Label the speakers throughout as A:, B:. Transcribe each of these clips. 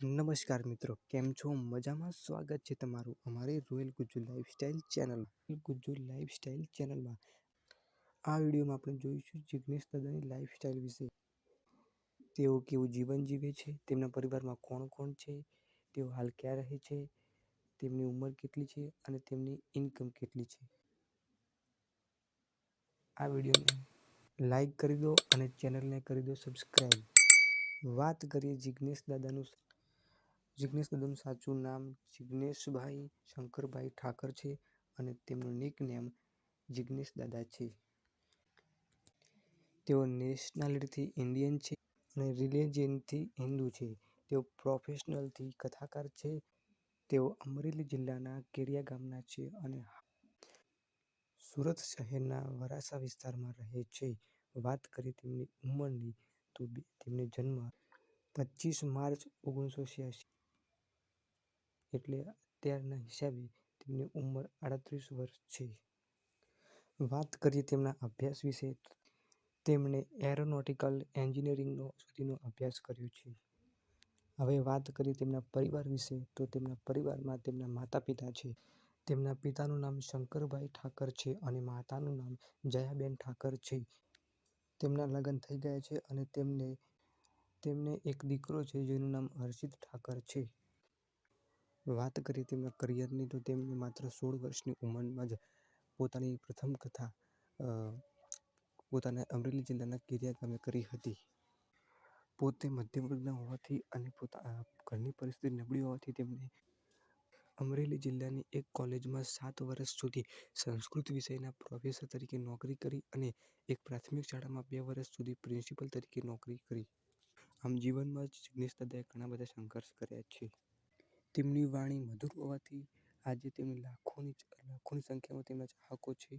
A: નમસ્કાર મિત્રો, કેમ છો? મજામાં? સ્વાગત છે તમારું અમારી royal Gujju lifestyle channel Gujju lifestyle ચેનલમાં આ વિડીયોમાં આપણે જોઈશું જિગ્નેશ દાદાની લાઈફસ્ટાઈલ વિશે. તેઓ કેવું જીવન જીવે છે, તેમના પરિવારમાં કોણ કોણ છે, તેઓ હાલ ક્યાં રહે છે, તેમની ઉંમર કેટલી છે અને તેમની ઇન્કમ કેટલી છે. આ વિડીયોને લાઈક કરી દો અને ચેનલને કરી દો સબસ્ક્રાઈબ વાત કરીએ જિગ્નેશ દાદાનું જિગ્નેશ દાદાનું સાચું નામ જિગ્નેશભાઈ શંકરભાઈ ઠાકર છે અને તેમનું નિક નેમ જિગ્નેશ દાદા છે. તેઓ નેશનાલિટીથી ઇન્ડિયન છે અને રિલિજનથી હિન્દુ છે. તેઓ પ્રોફેશનલથી કથાકાર છે. તેઓ અમરેલી જિલ્લાના કેડિયા ગામના છે અને સુરત શહેરના વરાસા વિસ્તારમાં રહે છે. વાત કરીએ તેમની ઉંમરની તો તેમનો જન્મ પચીસ માર્ચ ઓગણીસો છ્યાસી એટલે અત્યારના હિસાબે તેમની ઉંમર આડત્રીસ વર્ષ છે. વાત કરીએ તેમના અભ્યાસ વિશે, તેમણે એરોનોટિકલ એન્જિનિયરિંગનો સુધીનો અભ્યાસ કર્યો છે. હવે વાત કરીએ તેમના પરિવાર વિશે, તો તેમના પરિવારમાં તેમના માતા પિતા છે. તેમના પિતાનું નામ શંકરભાઈ ઠાકર છે અને માતાનું નામ જયાબેન ઠાકર છે. તેમના લગ્ન થઈ ગયા છે અને તેમને તેમને એક દીકરો છે જેનું નામ હર્ષિત ઠાકર છે. વાત કરી તેમના કરિયરની, તો તેમને માત્ર સોળ વર્ષની ઉંમરમાં જ પોતાની પ્રથમ કથા પોતાના અમરેલી જિલ્લાના કિરિયા ગામે કરી હતી. પોતે મધ્યમ વર્ગના હોવાથી અને પોતા ઘરની પરિસ્થિતિ નબળી હોવાથી તેમને અમરેલી જિલ્લાની એક કોલેજમાં સાત વર્ષ સુધી સંસ્કૃત વિષયના પ્રોફેસર તરીકે નોકરી કરી અને એક પ્રાથમિક શાળામાં બે વર્ષ સુધી પ્રિન્સિપલ તરીકે નોકરી કરી. આમ જીવનમાં જિગ્નેશ દાદાએ ઘણા બધા સંઘર્ષ કર્યા છે. તેમની વાણી મધુર હોવાથી આજે તેમની લાખોની લાખોની સંખ્યામાં તેમના ચાહકો છે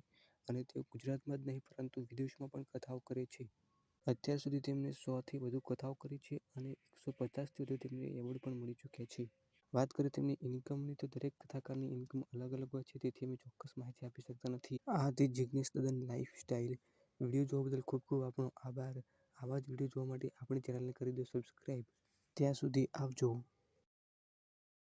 A: અને તેઓ ગુજરાતમાં જ નહીં, પરંતુ વિદેશમાં પણ કથાઓ કરે છે. અત્યાર સુધી તેમણે સોથી વધુ કથાઓ કરી છે અને એકસો પચાસથી વધુ તેમને એવોર્ડ પણ મળી ચૂક્યા છે. વાત કરીએ તેમની ઇન્કમની તો દરેક કથાકારની ઇન્કમ અલગ અલગ હોય છે, તેથી અમે ચોક્કસ માહિતી આપી શકતા નથી. આ હતી જિગ્નેશ લાઈફ સ્ટાઇલ વીડિયો જોવા બદલ ખૂબ ખૂબ આપણો આભાર. આવા જ વીડિયો જોવા માટે આપણી ચેનલને કરી દો સબસ્ક્રાઈબ ત્યાં સુધી આવજો.